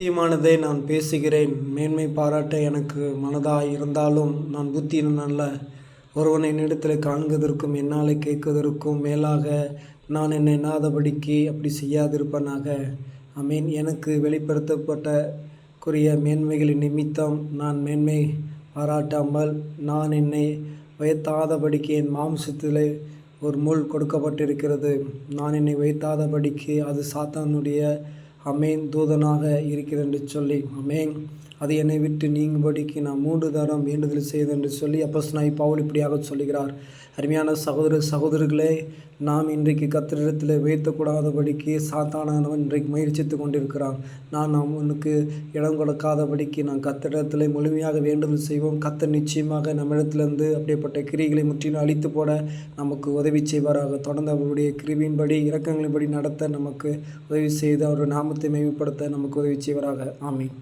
சத்தியமானதை நான் பேசுகிறேன். மேன்மை பாராட்ட எனக்கு மனதாக இருந்தாலும் நான் புத்தியன் நல்ல ஒருவனை என்னிடத்தில் காண்கிறதற்கும் என்னாலே கேட்கதற்கும் மேலாக நான் என்னை எண்ணாதபடிக்கு அப்படி செய்யாதிருப்பனாக. அமீன் எனக்கு வெளிப்படுத்தப்பட்ட குறிய மேன்மைகளின் நிமித்தம் நான் மேன்மை பாராட்டாமல் நான் என்னை உயர்த்தாதபடிக்கு என் மாம்சத்திலே ஒரு முள் கொடுக்கப்பட்டிருக்கிறது. நான் என்னை உயர்த்தாதபடிக்கு அது சாத்தானுடைய அமேன் தூதனாக இருக்கிறது என்று சொல்லி அமேன். அது என்னை விட்டு நீங்கும்படிக்கு நான் மூன்று தரம் வேண்டுதல் செய்து என்று சொல்லி அப்போஸ்தலனாகிய பவுல் இப்படியாக சொல்லுகிறார். அருமையான சகோதர சகோதரர்களே நாம் இன்றைக்கு கத்திரிடத்தில் உயர்த்தக்கூடாதபடிக்கு சாத்தானவன் இன்றைக்கு முயற்சித்து கொண்டிருக்கிறான். நான் அவனுக்கு இடம் கொடுக்காதபடிக்கு நான் கத்திரிடத்தில் முழுமையாக வேண்டுதல் செய்வோம். கத்த நிச்சயமாக நம்மிடத்திலிருந்து அப்படிப்பட்ட கிரிகளை முற்றிலும் அழித்து போட நமக்கு உதவி செய்வாராக. தொடர்ந்து அவருடைய கிருவியின்படி இறக்கங்களின்படி நடத்த நமக்கு உதவி செய்து அவருடைய நாமத்தை மேம்படுத்த நமக்கு உதவி செய்வராக. ஆமீன்.